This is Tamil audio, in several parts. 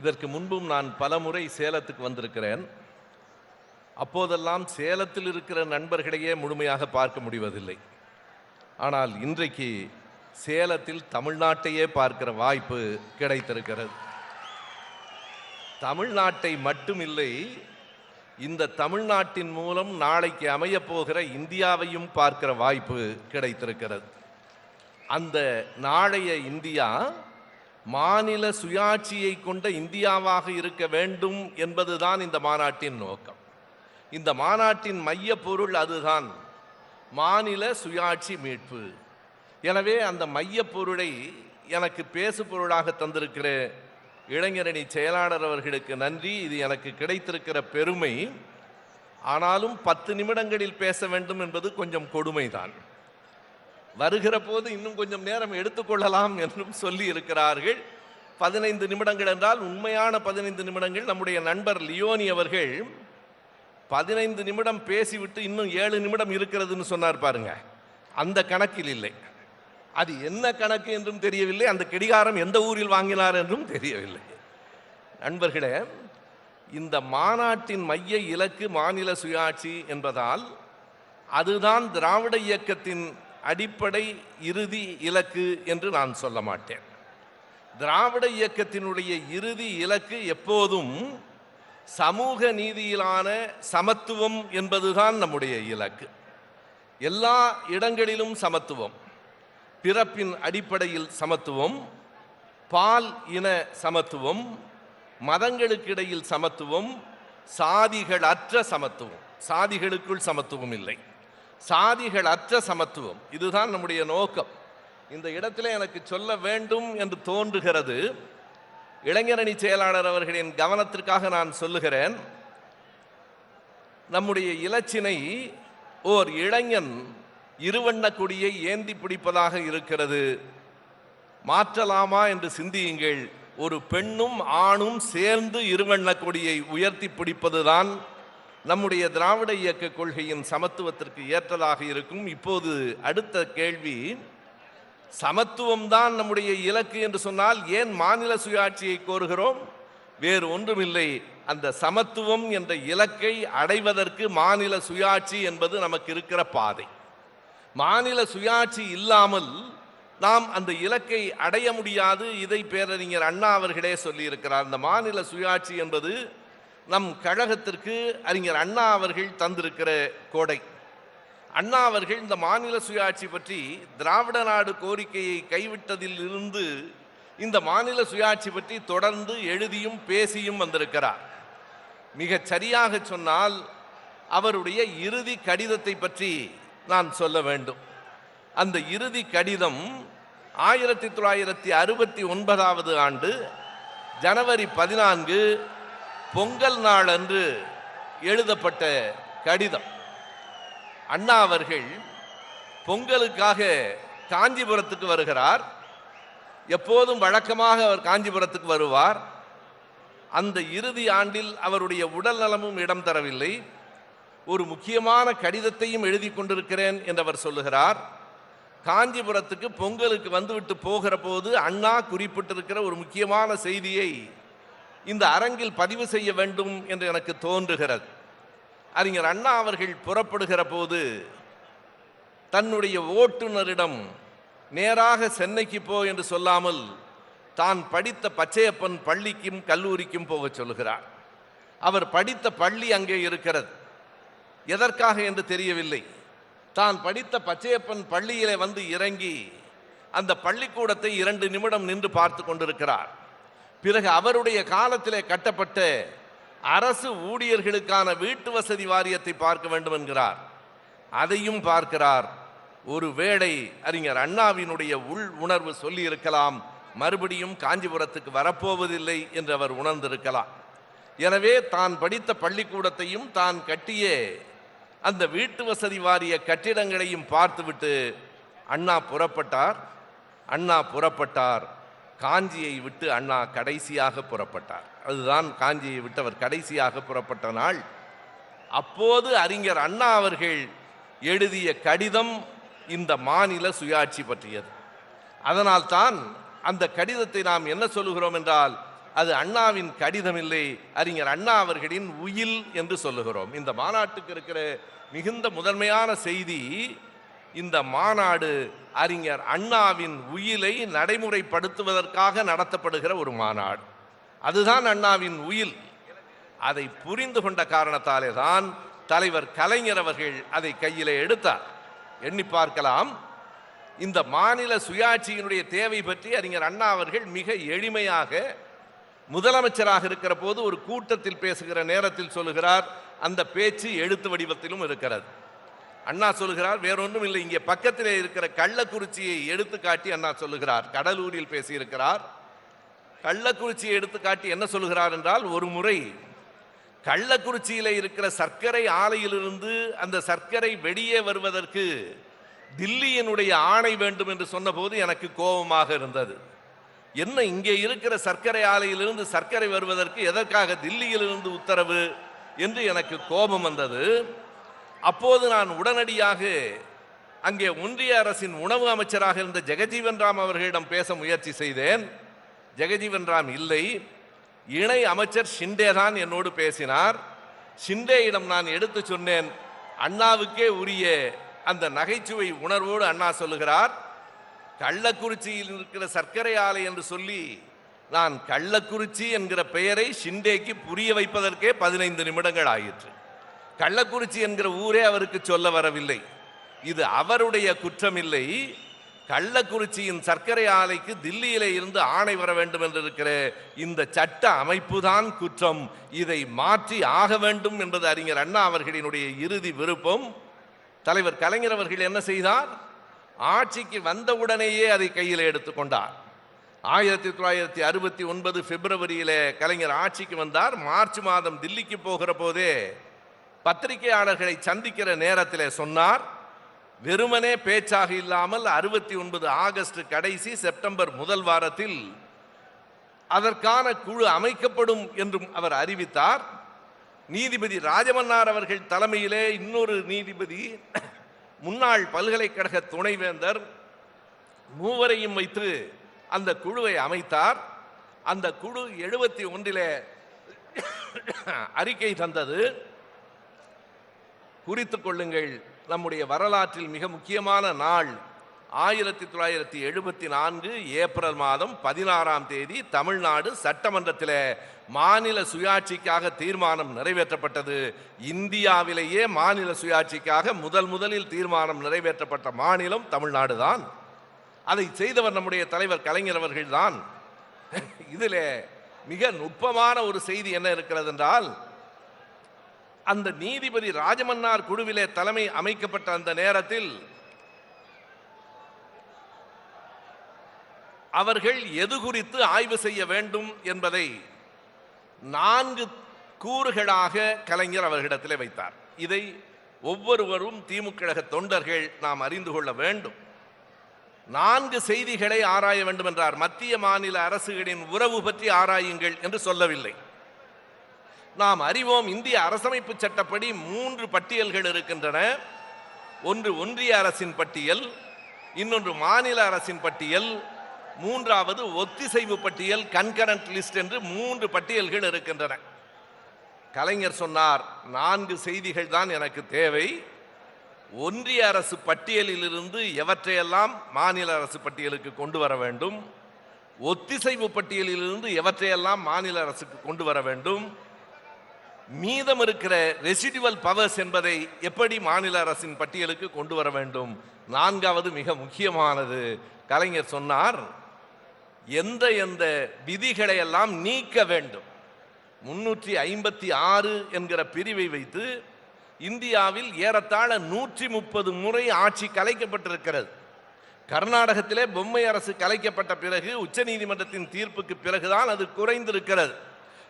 இதற்கு முன்பும் நான் பல முறை சேலத்துக்கு வந்திருக்கிறேன். அப்போதெல்லாம் சேலத்தில் இருக்கிற நண்பர்களையே முழுமையாக பார்க்க முடிவதில்லை. ஆனால் இன்றைக்கு சேலத்தில் தமிழ்நாட்டையே பார்க்கிற வாய்ப்பு கிடைத்திருக்கிறது. தமிழ்நாட்டை மட்டுமில்லை இந்த தமிழ்நாட்டின் மூலம் நாளைக்கு அமையப் போகிற இந்தியாவையும் பார்க்கிற வாய்ப்பு கிடைத்திருக்கிறது. அந்த நாளைய இந்தியா மாநில சுயாட்சியை கொண்ட இந்தியாவாக இருக்க வேண்டும் என்பதுதான் இந்த மாநாட்டின் நோக்கம். இந்த மாநாட்டின் மைய பொருள் அதுதான் மாநில சுயாட்சி மீட்பு. எனவே அந்த மைய பொருளை எனக்கு பேசு பொருளாக தந்திருக்கிற இளைஞரணி செயலாளர் அவர்களுக்கு நன்றி. இது எனக்கு கிடைத்திருக்கிற பெருமை. ஆனாலும் பத்து நிமிடங்களில் பேச வேண்டும் என்பது கொஞ்சம் கொடுமைதான். வருகிற போது இன்னும் கொஞ்சம் நேரம் எடுத்துக்கொள்ளலாம் என்றும் சொல்லி இருக்கிறார்கள். பதினைந்து நிமிடங்கள் என்றால் உண்மையான பதினைந்து நிமிடங்கள். நம்முடைய நண்பர் லியோனி அவர்கள் பதினைந்து நிமிடம் பேசிவிட்டு இன்னும் ஏழு நிமிடம் இருக்கிறதுன்னு சொன்னார் பாருங்க. அந்த கணக்கில் இல்லை. அது என்ன கணக்கு என்றும் தெரியவில்லை. அந்த கெடிகாரம் எந்த ஊரில் வாங்கினார் என்றும் தெரியவில்லை. நண்பர்களே இந்த மாநாட்டின் மைய இலக்கு மாநில சுயாட்சி என்பதால் அதுதான் திராவிட இயக்கத்தின் அடிப்படை இறுதி இலக்கு என்று நான் சொல்ல மாட்டேன். திராவிட இயக்கத்தினுடைய இறுதி இலக்கு எப்போதும் சமூக நீதியிலான சமத்துவம் என்பதுதான் நம்முடைய இலக்கு. எல்லா இடங்களிலும் சமத்துவம் பிறப்பின் அடிப்படையில் சமத்துவம் பால் இன சமத்துவம் மதங்களுக்கிடையில் சமத்துவம் சாதிகள் அற்ற சமத்துவம் சாதிகளுக்குள் சமத்துவம் இல்லை. சாதிகள் அற்ற சமத்துவம். இதுதான் நம்முடைய நோக்கம். இந்த இடத்துல எனக்கு சொல்ல வேண்டும் என்று தோன்றுகிறது. இளைஞரணி செயலாளர் அவர்களின் கவனத்திற்காக நான் சொல்லுகிறேன். நம்முடைய இலச்சினை ஓர் இளைஞன் இருவண்ண கொடியை ஏந்தி பிடிப்பதாக இருக்கிறது. மாற்றலாமா என்று சிந்தியுங்கள். ஒரு பெண்ணும் ஆணும் சேர்ந்து இருவண்ண கொடியை உயர்த்தி பிடிப்பதுதான் நம்முடைய திராவிட இயக்க கொள்கையின் சமத்துவத்திற்கு ஏற்றதாக இருக்கும். இப்போது அடுத்த கேள்வி சமத்துவம் தான் நம்முடைய இலக்கு என்று சொன்னால் ஏன் மாநில சுயாட்சியை கோருகிறோம்? வேறு ஒன்றுமில்லை. அந்த சமத்துவம் என்ற இலக்கை அடைவதற்கு மாநில சுயாட்சி என்பது நமக்கு இருக்கிற பாதை. மாநில சுயாட்சி இல்லாமல் நாம் அந்த இலக்கை அடைய முடியாது. இதை பேரறிஞர் அண்ணா அவர்களே சொல்லியிருக்கிறார். அந்த மாநில சுயாட்சி என்பது நம் கழகத்திற்கு அறிஞர் அண்ணா அவர்கள் தந்திருக்கிற கோடை. அண்ணா அவர்கள் இந்த மாநில சுயாட்சி பற்றி திராவிட நாடு கோரிக்கையை கைவிட்டதில் இருந்து இந்த மாநில சுயாட்சி பற்றி தொடர்ந்து எழுதியும் பேசியும் வந்திருக்கிறார். மிகச் சரியாக சொன்னால் அவருடைய இறுதி கடிதத்தை பற்றி நான் சொல்ல வேண்டும். அந்த இறுதி கடிதம் ஆயிரத்தி தொள்ளாயிரத்தி அறுபத்தி ஒன்பதாவது ஆண்டு ஜனவரி பதினான்கு பொங்கல் நாள் அன்று எழுதப்பட்ட கடிதம். அண்ணா அவர்கள் பொங்கலுக்காக காஞ்சிபுரத்துக்கு வருகிறார். எப்போதும் வழக்கமாக அவர் காஞ்சிபுரத்துக்கு வருவார். அந்த இறுதி ஆண்டில் அவருடைய உடல் நலமும் இடம் தரவில்லை. ஒரு முக்கியமான கடிதத்தையும் எழுதி கொண்டிருக்கிறேன் என்று அவர் சொல்லுகிறார். காஞ்சிபுரத்துக்கு பொங்கலுக்கு வந்துவிட்டு போகிற போது அண்ணா குறிப்பிட்டிருக்கிற ஒரு முக்கியமான செய்தியை இந்த அரங்கில் பதிவு செய்ய வேண்டும் என்று எனக்கு தோன்றுகிறது. அறிஞர் அண்ணா அவர்கள் புறப்படுகிற போது தன்னுடைய ஓட்டுநரிடம் நேராக சென்னைக்கு போ என்று சொல்லாமல் தான் படித்த பச்சையப்பன் பள்ளிக்கும் கல்லூரிக்கும் போகச் சொல்லுகிறார் அவர் படித்த பள்ளி அங்கே இருக்கிறது. எதற்காக என்று தெரியவில்லை. தான் படித்த பச்சையப்பன் பள்ளியிலே வந்து இறங்கி அந்த பள்ளிக்கூடத்தை இரண்டு நிமிடம் நின்று பார்த்து கொண்டிருக்கிறார். பிறகு அவருடைய காலத்திலே கட்டப்பட்ட அரசு ஊழியர்களுக்கான வீட்டு வசதி வாரியத்தை பார்க்க வேண்டும் என்கிறார். அதையும் பார்க்கிறார். ஒரு வேளை அறிஞர் அண்ணாவினுடைய உள் உணர்வு சொல்லி இருக்கலாம் மறுபடியும் காஞ்சிபுரத்துக்கு வரப்போவதில்லை என்று அவர் உணர்ந்திருக்கலாம். எனவே தான் படித்த பள்ளிக்கூடத்தையும் தான் கட்டிய அந்த வீட்டு வசதி வாரிய கட்டிடங்களையும் பார்த்துவிட்டு அண்ணா புறப்பட்டார். அண்ணா புறப்பட்டார். காஞ்சியை விட்டு அண்ணா கடைசியாக புறப்பட்டார். அதுதான் காஞ்சியை விட்டு அவர் கடைசியாக புறப்பட்ட நாள். அப்போது அறிஞர் அண்ணா அவர்கள் எழுதிய கடிதம் இந்த மாநில சுயாட்சி பற்றியது. அதனால்தான் அந்த கடிதத்தை நாம் என்ன சொல்லுகிறோம் என்றால் அது அண்ணாவின் கடிதம் இல்லை அறிஞர் அண்ணா அவர்களின் உயில் என்று சொல்லுகிறோம். இந்த மாநாட்டுக்கு இருக்கிற மிகுந்த முதன்மையான செய்தி இந்த மாநாடு அறிஞர் அண்ணாவின் உயிலை நடைமுறைப்படுத்துவதற்காக நடத்தப்படுகிற ஒரு மாநாடு. அதுதான் அண்ணாவின் உயில். அதை புரிந்து கொண்ட காரணத்தாலே தான் தலைவர் கலைஞர் அவர்கள் அதை கையிலே எடுத்தார். எண்ணி பார்க்கலாம். இந்த மாநில சுயாட்சியினுடைய தேவை பற்றி அறிஞர் அண்ணா அவர்கள் மிக எளிமையாக முதலமைச்சராக இருக்கிற போது ஒரு கூட்டத்தில் பேசுகிற நேரத்தில் சொல்லுகிறார். அந்த பேச்சு எழுத்து வடிவத்திலும் இருக்கிறது. அண்ணா சொல்லுகிறார் வேறொன்றும் இல்லை இங்கே பக்கத்திலே இருக்கிற கள்ளக்குறிச்சியை எடுத்து காட்டி அண்ணா சொல்லுகிறார். கடலூரில் பேசியிருக்கிறார். கள்ளக்குறிச்சியை எடுத்து காட்டி என்ன சொல்லுகிறார் என்றால் ஒரு முறை கள்ளக்குறிச்சியில் இருக்கிற சர்க்கரை ஆலையிலிருந்து அந்த சர்க்கரை வெளியே வருவதற்கு தில்லியினுடைய ஆணை வேண்டும் என்று சொன்னபோது எனக்கு கோபமாக இருந்தது. என்ன இங்கே இருக்கிற சர்க்கரை ஆலையிலிருந்து சர்க்கரை வருவதற்கு எதற்காக தில்லியிலிருந்து உத்தரவு? என்று எனக்கு கோபம் வந்தது. அப்போது நான் உடனடியாக அங்கே ஒன்றிய அரசின் உணவு அமைச்சராக இருந்த ஜெகஜீவன் ராம் அவர்களிடம் பேச முயற்சி செய்தேன். ஜெகஜீவன் ராம் இல்லை. இணை அமைச்சர் ஷிண்டே தான் என்னோடு பேசினார். ஷிண்டேயிடம் நான் எடுத்து சொன்னேன் அண்ணாவுக்கே உரிய அந்த நகைச்சுவை உணர்வோடு அண்ணா சொல்லுகிறார். கள்ளக்குறிச்சியில் இருக்கிற சர்க்கரை ஆலை என்று சொல்லி நான் கள்ளக்குறிச்சி என்கிற பெயரை ஷிண்டேக்கு புரிய வைப்பதற்கே பதினைந்து நிமிடங்கள் ஆயிற்று. கள்ளக்குறிச்சி என்கிற ஊரே அவருக்கு சொல்ல வரவில்லை. இது அவருடைய குற்றமில்லை. கள்ளக்குறிச்சியின் சர்க்கரை ஆலைக்கு தில்லியிலே இருந்து ஆணை வர வேண்டும் என்று இருக்கிற இந்த சட்ட அமைப்பு தான் குற்றம். இதை மாற்றி ஆக வேண்டும் என்பது அறிஞர் அண்ணா அவர்களினுடைய இறுதி விருப்பம். தலைவர் கலைஞர் அவர்கள் என்ன செய்தார்? ஆட்சிக்கு வந்தவுடனேயே அதை கையில் எடுத்துக்கொண்டார் ஆயிரத்தி தொள்ளாயிரத்தி அறுபத்தி ஒன்பது பிப்ரவரியிலே கலைஞர் ஆட்சிக்கு வந்தார். மார்ச் மாதம் தில்லிக்கு போகிற போதே பத்திரிகையாளர்களை சந்திக்கிற நேரத்திலே சொன்னார் வெறுமனே பேச்சாக இல்லாமல் அறுபத்தி ஒன்பது ஆகஸ்ட் கடைசி செப்டம்பர் முதல் வாரத்தில் அதற்கான குழு அமைக்கப்படும் என்றும் அவர் அறிவித்தார். நீதிபதி ராஜமன்னார் அவர்கள் தலைமையிலே இன்னொரு நீதிபதி முன்னாள் பல்கலைக்கழக துணைவேந்தர் மூவரையும் வைத்து அந்த குழுவை அமைத்தார். அந்த குழு எழுபத்தி ஒன்றிலே அறிக்கை தந்தது. குறித்து கொள்ளுங்கள். நம்முடைய வரலாற்றில் மிக முக்கியமான நாள் ஆயிரத்தி தொள்ளாயிரத்தி எழுபத்தி நான்கு ஏப்ரல் மாதம் பதினாறாம் தேதி தமிழ்நாடு சட்டமன்றத்தில் மாநில சுயாட்சிக்காக தீர்மானம் நிறைவேற்றப்பட்டது. இந்தியாவிலேயே மாநில சுயாட்சிக்காக முதல் முதலில் தீர்மானம் நிறைவேற்றப்பட்ட மாநிலம் தமிழ்நாடு தான் அதை செய்தவர் நம்முடைய தலைவர் கலைஞர் அவர்கள்தான். இதில் மிக நுட்பமான ஒரு செய்தி என்ன இருக்கிறது என்றால் அந்த நீதிபதி ராஜமன்னார் குழுவிலே தலைமை அமைக்கப்பட்ட அந்த நேரத்தில் அவர்கள் எது குறித்து ஆய்வு செய்ய வேண்டும் என்பதை நான்கு கூறுகளாக கலைஞர் அவர்களிடத்திலே வைத்தார். இதை ஒவ்வொருவரும் திமுக தொண்டர்கள் நாம் அறிந்து கொள்ள வேண்டும். நான்கு செய்திகளை ஆராய வேண்டும் என்றார். மத்திய மாநில அரசுகளின் உறவு பற்றி ஆராயுங்கள் என்று சொல்லவில்லை. நாம் அறிவோம் இந்திய அரசமைப்பு சட்டப்படி மூன்று பட்டியல்கள் இருக்கின்றன. ஒன்று ஒன்றிய அரசின் பட்டியல் இன்னொன்று மாநில அரசின் பட்டியல் மூன்றாவது ஒத்திசைவு பட்டியல் கன்கரண்ட் லிஸ்ட் என்று மூன்று பட்டியல்கள் இருக்கின்றன. கலைஞர் சொன்னார் நான்கு செய்திகள் தான் எனக்கு தேவை. ஒன்றிய அரசு பட்டியலிலிருந்து எவற்றையெல்லாம் மாநில அரசு பட்டியலுக்கு கொண்டு வர வேண்டும்? ஒத்திசைவு பட்டியலிலிருந்து எவற்றையெல்லாம் மாநில அரசுக்கு கொண்டு வர வேண்டும்? மீதம் இருக்கிற ரெசிடுவல் பவர்ஸ் என்பதை எப்படி மாநில அரசின் பட்டியலுக்கு கொண்டு வர வேண்டும்? நான்காவது மிக முக்கியமானது. கலைஞர் சொன்னார் எந்த எந்த விதிகளை எல்லாம் நீக்க வேண்டும். முன்னூற்றி ஐம்பத்தி ஆறு என்கிற பிரிவை வைத்து இந்தியாவில் ஏறத்தாழ நூற்றி முப்பது முறை ஆட்சி கலைக்கப்பட்டிருக்கிறது. கர்நாடகத்திலே பொம்மை அரசு கலைக்கப்பட்ட பிறகு உச்சநீதிமன்றத்தின் தீர்ப்புக்கு பிறகுதான் அது குறைந்திருக்கிறது.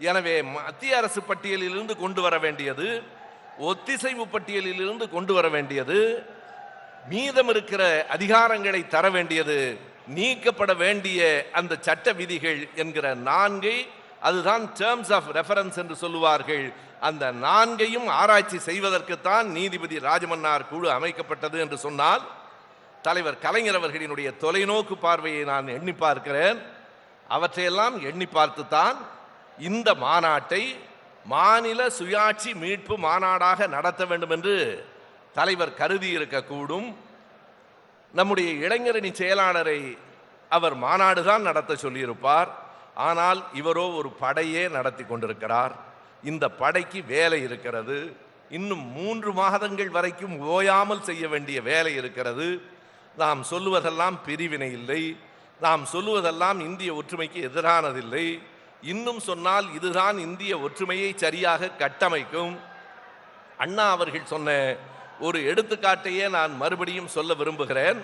எனவே மத்திய அரசு பட்டியலிலிருந்து கொண்டு வர வேண்டியது ஒத்திசைவு பட்டியலிலிருந்து கொண்டு வர வேண்டியது மீதம் இருக்கிற அதிகாரங்களை தர வேண்டியது நீக்கப்பட வேண்டிய அந்த சட்ட விதிகள் என்கிற நான்கை அதுதான் டேர்ம்ஸ் ஆஃப் ரெஃபரன்ஸ் என்று சொல்லுவார்கள். அந்த நான்கையும் ஆராய்ச்சி செய்வதற்குத்தான் நீதிபதி ராஜமன்னார் குழு அமைக்கப்பட்டது என்று சொன்னால் தலைவர் கலைஞர் அவர்களினுடைய தொலைநோக்கு பார்வையை நான் எண்ணி பார்க்கிறேன். அவற்றையெல்லாம் எண்ணி பார்த்துத்தான் இந்த மாநாட்டை மாநில சுயாட்சி மீட்பு மாநாடாக நடத்த வேண்டும் என்று தலைவர் கருதி இருக்கக்கூடும் நம்முடைய இளைஞரணி செயலாளரை அவர் மாநாடு தான் நடத்த சொல்லியிருப்பார். ஆனால் இவரோ ஒரு படையே நடத்தி கொண்டிருக்கிறார். இந்த படைக்கு வேலை இருக்கிறது. இன்னும் மூன்று மாதங்கள் வரைக்கும் ஓயாமல் செய்ய வேண்டிய வேலை இருக்கிறது. நாம் சொல்லுவதெல்லாம் பிரிவினை இல்லை. நாம் சொல்லுவதெல்லாம் இந்திய ஒற்றுமைக்கு எதிரானதில்லை. இன்னும் சொன்னால் இதுதான் இந்திய ஒற்றுமையை சரியாக கட்டமைக்கும். அண்ணா அவர்கள் சொன்ன ஒரு எடுத்துக்காட்டையே நான் மறுபடியும் சொல்ல விரும்புகிறேன்.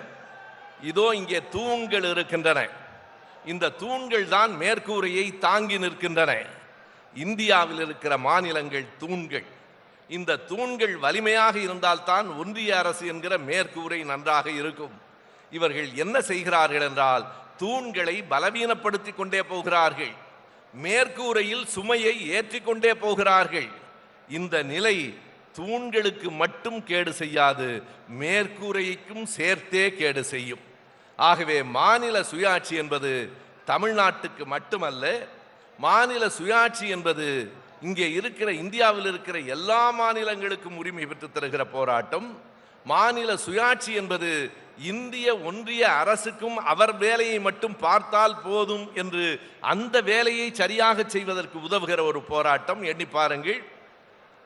இதோ இங்கே தூண்கள் இருக்கின்றன. இந்த தூண்கள் தான் மேற்கூரையை தாங்கி நிற்கின்றன. இந்தியாவில் இருக்கிற மாநிலங்கள் தூண்கள். இந்த தூண்கள் வலிமையாக இருந்தால்தான் ஒன்றிய அரசு என்கிற மேற்கூரை நன்றாக இருக்கும். இவர்கள் என்ன செய்கிறார்கள் என்றால் தூண்களை பலவீனப்படுத்திக் கொண்டே போகிறார்கள். மேற்கூரையில் சுமையை ஏற்றிக்கொண்டே போகிறார்கள். இந்த நிலை தூண்களுக்கு மட்டும் கேடு செய்யாது மேற்கூரைக்கும் சேர்த்தே கேடு செய்யும். ஆகவே மாநில சுயாட்சி என்பது தமிழ்நாட்டுக்கு மட்டுமல்ல மாநில சுயாட்சி என்பது இங்கே இருக்கிற இந்தியாவில் இருக்கிற எல்லா மாநிலங்களுக்கும் உரிமை பெற்று தருகிற போராட்டம் மாநில சுயாட்சி என்பது இந்திய ஒன்றிய அரசுக்கும் அவர் வேலையை மட்டும் பார்த்தால் போதும் என்று அந்த வேலையை சரியாக செய்வதற்கு உதவுகிற ஒரு போராட்டம். எண்ணி பாருங்கள்.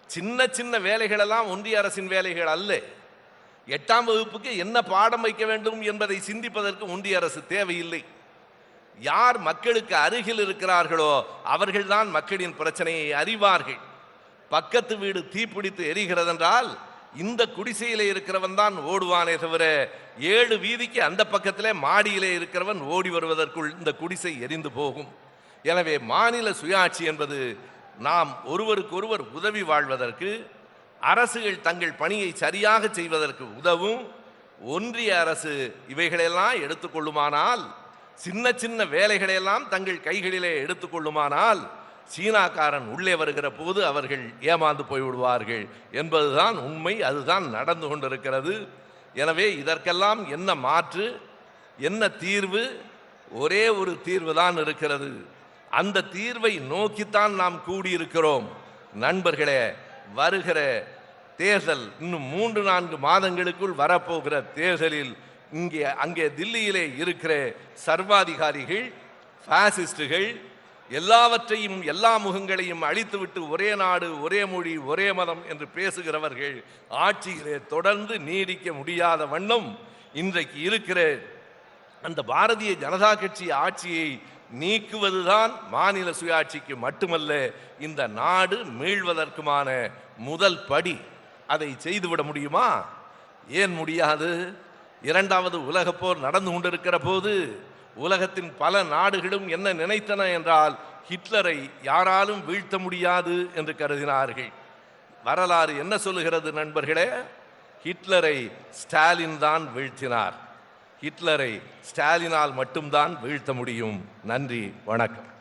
சின்ன சின்ன வேலைகளெல்லாம் ஒன்றிய அரசின் வேலைகள் அல்ல. எட்டாம் வகுப்புக்கு என்ன பாடம் வைக்க வேண்டும் என்பதை சிந்திப்பதற்கு ஒன்றிய அரசு தேவையில்லை. யார் மக்களுக்கு அருகில் இருக்கிறார்களோ அவர்கள்தான் மக்களின் பிரச்சனையை அறிவார்கள். பக்கத்து வீடு தீப்பிடித்து எரிகிறதென்றால் இந்த குடிசையில் இருக்கிறவன் தான் ஓடுவானே தவிர ஏழு வீதிக்கு அந்த பக்கத்திலே மாடியிலே இருக்கிறவன் ஓடி வருவதற்குள் இந்த குடிசை எரிந்து போகும். எனவே மாநில சுயாட்சி என்பது நாம் ஒருவருக்கொருவர் உதவி வாழ்வதற்கு அரசுகள் தங்கள் பணியை சரியாக செய்வதற்கு உதவும். ஒன்றிய அரசு இவைகளெல்லாம் எடுத்துக்கொள்ளுமானால் சின்ன சின்ன வேலைகளையெல்லாம் தங்கள் கைகளிலே எடுத்துக்கொள்ளுமானால் சீனாக்காரன் உள்ளே வருகிற போது அவர்கள் ஏமாந்து போய்விடுவார்கள் என்பதுதான் உண்மை அதுதான் நடந்து கொண்டிருக்கிறது. எனவே இதற்கெல்லாம் என்ன மாற்று என்ன தீர்வு? ஒரே ஒரு தீர்வு தான் இருக்கிறது. அந்த தீர்வை நோக்கித்தான் நாம் கூடியிருக்கிறோம். நண்பர்களே வருகிற தேர்தல் இன்னும் மூன்று நான்கு மாதங்களுக்குள் வரப்போகிற தேர்தலில் இங்கே அங்கே தில்லியிலே இருக்கிற சர்வாதிகாரிகள் பாசிஸ்டுகள் எல்லாவற்றையும் எல்லா முகங்களையும் அழித்துவிட்டு ஒரே நாடு ஒரே மொழி ஒரே மதம் என்று பேசுகிறவர்கள் ஆட்சியிலே தொடர்ந்து நீடிக்க முடியாத வண்ணம் இன்றைக்கு இருக்கிற அந்த பாரதிய ஜனதா கட்சி ஆட்சியை நீக்குவதுதான் மாநில சுயாட்சிக்கு மட்டுமல்ல இந்த நாடு மீள்வதற்குமான முதல் படி. அதை செய்துவிட முடியுமா? ஏன் முடியாது? இரண்டாவது உலகப்போர் நடந்து கொண்டிருக்கிற போது உலகத்தின் பல நாடுகளும் என்ன நினைத்தன என்றால் ஹிட்லரை யாராலும் வீழ்த்த முடியாது என்று கருதினார்கள். வரலாறு என்ன சொல்லுகிறது நண்பர்களே? ஹிட்லரை ஸ்டாலின் தான் வீழ்த்தினார். ஹிட்லரை ஸ்டாலினால் மட்டும்தான் வீழ்த்த முடியும். நன்றி வணக்கம்.